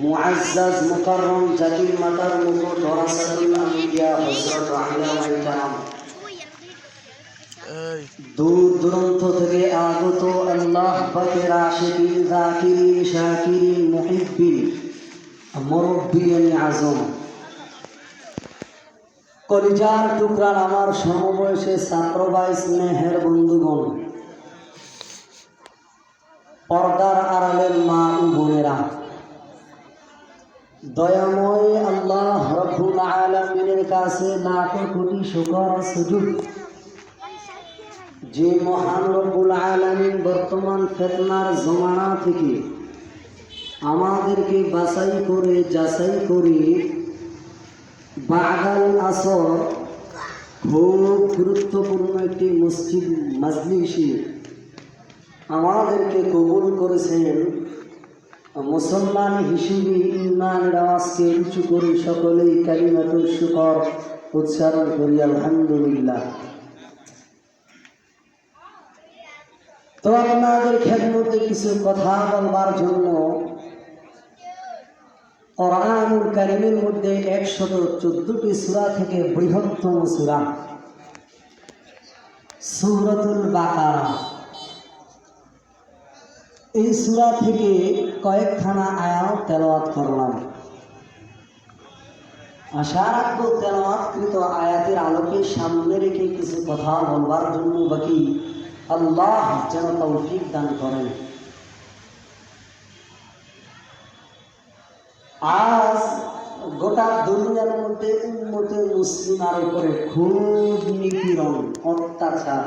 মুআজ্জাজ মুকাররম জাকির মাতার ওরাসাতুল আম্বিয়া হযরত দূর দূরান্ত থেকে আগত আল্লাহ পাকের আশিকিন জাকিরিন শাকিরিন মুহিব্বিন মুরব্বিয়ান আজম। কলিজার টুকরার আমার সমবয়সে ছাত্রবাই স্নেহের বন্ধুগণ পর্দার আড়ালের মা বোনেরা। দয়াময় আল্লাহ রব্বুল আলামিনের কাছে লাখ কোটি শুকর সুযোগ। যে মহান রব্বুল আলামিন বর্তমান ফেতনার জমানা থেকে আমাদেরকে বাছাই করে, যাচাই করে বাগাল আসর খুব গুরুত্বপূর্ণ একটি মসজিদ, মাজলিসে আমাদেরকে কবুল করেছেন। মুসলমান হিসেবে ইমানের আওয়াজকে উঁচু করে সকলেই কালিমাতুল শুকর উচ্চারণ করি, আলহামদুলিল্লাহ। তো আপনাদের খেদমতে কিছু কথা বলবার জন্য কোরআনুল কারিমের মধ্যে একশত চোদ্দটি সূরা থেকে বৃহত্তম সুরা, সূরাতুল বাকারা। এই সূরা থেকে কয়েকখানা আয়াত তেলাওয়াত করলাম। আশা রাখব তেলাওয়াতকৃত আয়াতের আলোকে সামনে রেখে কিছু কথা বলবার জন্য বাকি আল্লাহ যেন তৌফিক দান করেন। আজ গোটা দুনিয়ার মধ্যে উন্মতে মুসলিমার উপরে খুব নিপীড়ন, অত্যাচার।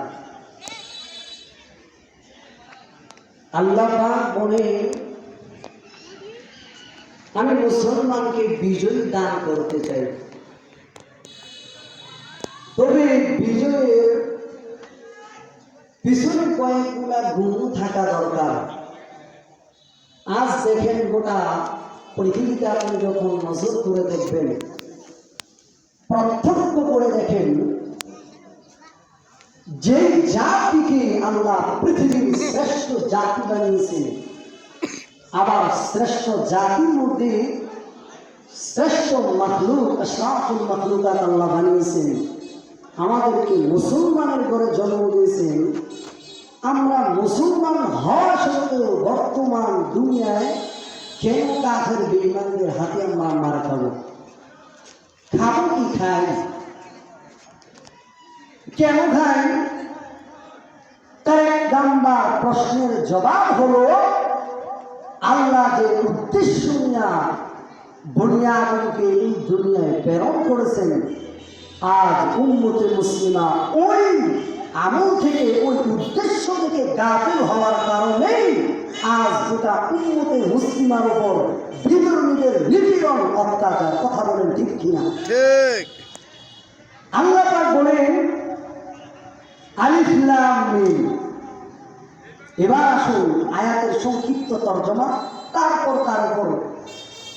আল্লাহ বলে, আমি মুসলমানকে বিজয় দান করতে চাই। তবে বিজয়ের পিছনে কয়েকগুলা গুণ থাকা দরকার। আজ দেখেন গোটা পৃথিবীতে আপনি যখন নজর করে দেখবেন, প্রত্যক্ষ করে দেখেন, যে জাতিকে আল্লাহ পৃথিবীর শ্রেষ্ঠ জাতি বানিয়েছে। আবার শ্রেষ্ঠ জাতির মধ্যে শ্রেষ্ঠ মখলুক, আশরাফুল মখলুকাত আল্লাহ বানিয়েছেন। আমাদেরকে মুসলমানের ঘরে জন্ম দিয়েছেন। আমরা মুসলমান হওয়া সত্ত্বেও বর্তমান দুনিয়ায় কেন কাঠের বেইমানদের হাতে আমরা মার খাব? খাব কি খাই? কেন খাই? এক নাম্বার প্রশ্নের জবাব হলো আল্লাহ যে উদ্দেশ্য নিয়ে বুনিয়াদকে এই দুনিয়ায় প্রেরণ করেছেন আজ উন্মতে মুসলিমা ওই আমল থেকে ওই উদ্দেশ্য থেকে গাফিল হওয়ার কারণেই আজ গোটা উন্মতে মুসলিমার উপর বিবরণীদের নিপীড়ন অত্যাচার। কথা বলেন ঠিক কিনা? ঠিক। আল্লাহ বলেন আলিফ লাম মিম। এবার আসুন আয়াতের সংক্ষিপ্ত তর্জমা, তারপর তার উপর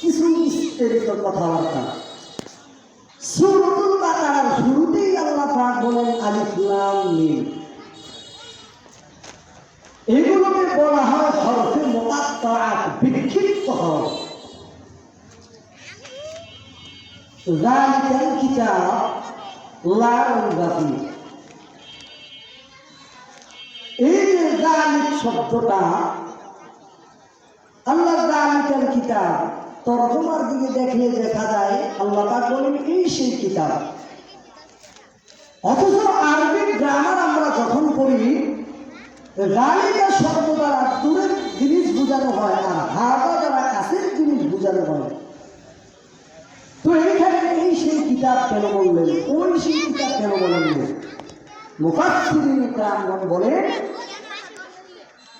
কিছু বিস্তারিত কথাবার্তা। সূরাতুল বাকারার শুরুতেই আল্লাহ পাক বলেন, আলিফ লাম মিম। এগুলোকে বলা হয় হরফে মোকাত্তাআত বিক্ষিপ্ত হরফ। যালিকাল কিতাব লা রাইবা জালিক শব্দটা আল্লাহ জালিকাল কিতাব। তর্জমার দিকে দেখলে দেখা যায়, আল্লাহ বলেন, এই সেই কিতাব। অথচ আরবিক গ্রামার আমরা যখন পড়ি জালিকা শব্দ দ্বারা দূরের জিনিস বোঝানো হয় আর হাওয়া দ্বারা কাছের জিনিস বোঝানো হয়। তো এইখানে এই সেই কিতাব কেন বললেন? ওই সেই কিতাব কেন বললেন? মুফাসসিরিন ইকরামগণ বলেন